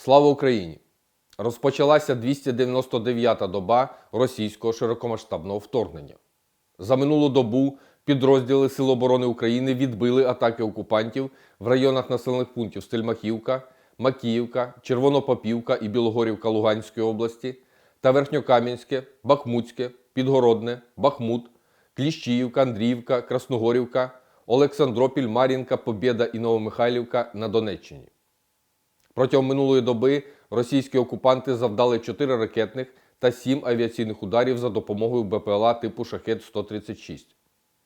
Слава Україні! Розпочалася 299-та доба російського широкомасштабного вторгнення. За минулу добу підрозділи Сил оборони України відбили атаки окупантів в районах населених пунктів Стельмахівка, Макіївка, Червонопопівка і Білогорівка Луганської області та Верхньокам'янське, Бахмутське, Підгородне, Бахмут, Кліщіївка, Андріївка, Красногорівка, Олександропіль, Мар'їнка, Побєда і Новомихайлівка на Донеччині. Протягом минулої доби російські окупанти завдали 4 ракетних та 7 авіаційних ударів за допомогою БПЛА типу Шахет-136,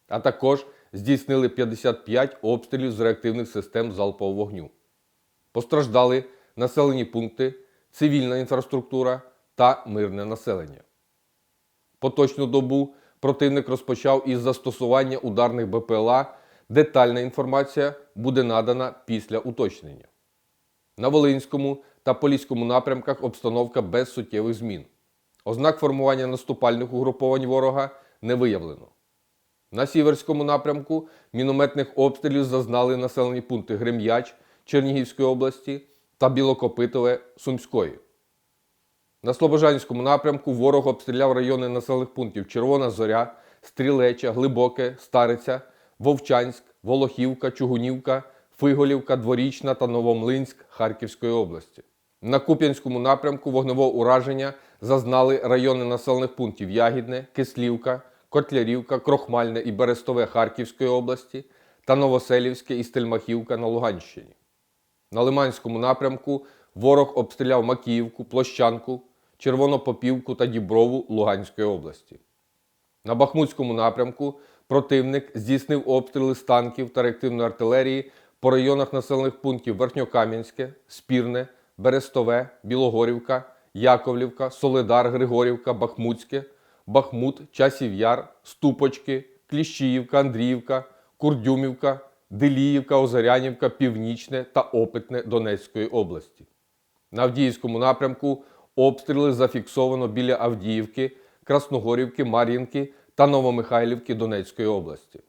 а також здійснили 55 обстрілів з реактивних систем залпового вогню. Постраждали населені пункти, цивільна інфраструктура та мирне населення. Поточну добу противник розпочав із застосування ударних БПЛА. Детальна інформація буде надана після уточнення. На Волинському та Поліському напрямках обстановка без суттєвих змін. Ознак формування наступальних угруповань ворога не виявлено. На Сіверському напрямку мінометних обстрілів зазнали населені пункти Грем'яч Чернігівської області та Білокопитове Сумської. На Слобожанському напрямку ворог обстріляв райони населених пунктів Червона Зоря, Стрілеча, Глибоке, Стариця, Вовчанськ, Волохівка, Чугунівка, Фиголівка, Дворічна та Новомлинськ Харківської області. На Куп'янському напрямку вогневого ураження зазнали райони населених пунктів Ягідне, Кислівка, Котлярівка, Крохмальне і Берестове Харківської області та Новоселівське і Стельмахівка на Луганщині. На Лиманському напрямку ворог обстріляв Макіївку, Площанку, Червонопопівку та Діброву Луганської області. На Бахмутському напрямку противник здійснив обстріли з танків та реактивної артилерії по районах населених пунктів Верхньокам'янське, Спірне, Берестове, Білогорівка, Яковлівка, Солидар, Григорівка, Бахмутське, Бахмут, Часів Яр, Ступочки, Кліщіївка, Андріївка, Курдюмівка, Деліївка, Озарянівка, Північне та Опитне Донецької області. На Авдіївському напрямку обстріли зафіксовано біля Авдіївки, Красногорівки, Мар'їнки та Новомихайлівки Донецької області.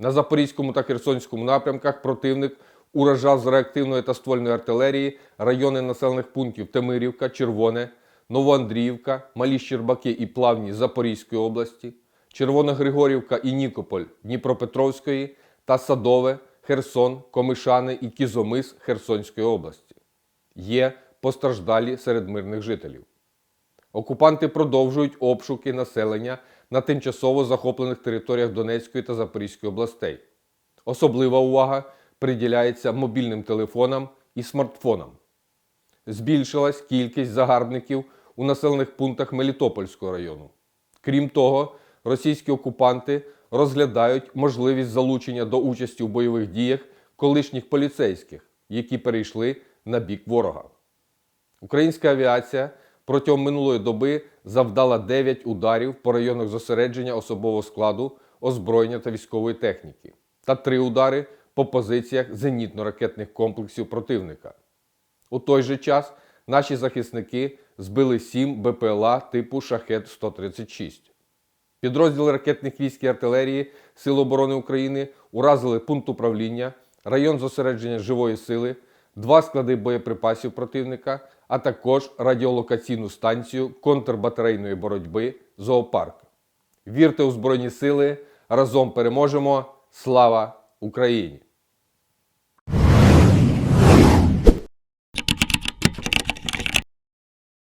На Запорізькому та Херсонському напрямках противник уражав з реактивної та ствольної артилерії райони населених пунктів Темирівка, Червоне, Новоандріївка, Малі Щербаки і Плавні Запорізької області, Червона Григорівка і Нікополь Дніпропетровської та Садове, Херсон, Комишани і Кізомис Херсонської області. Є постраждалі серед мирних жителів. Окупанти продовжують обшуки населення на тимчасово захоплених територіях Донецької та Запорізької областей. Особлива увага приділяється мобільним телефонам і смартфонам. Збільшилась кількість загарбників у населених пунктах Мелітопольського району. Крім того, російські окупанти розглядають можливість залучення до участі у бойових діях колишніх поліцейських, які перейшли на бік ворога. Українська авіація протягом минулої доби завдала 9 ударів по районах зосередження особового складу, озброєння та військової техніки, та 3 удари по позиціях зенітно-ракетних комплексів противника. У той же час наші захисники збили 7 БПЛА типу Шахет-136. Підрозділи ракетних військ і артилерії Сил оборони України уразили пункт управління, район зосередження живої сили, два склади боєприпасів противника, а також радіолокаційну станцію контрбатарейної боротьби зоопарк. Вірте у Збройні Сили! Разом переможемо! Слава Україні!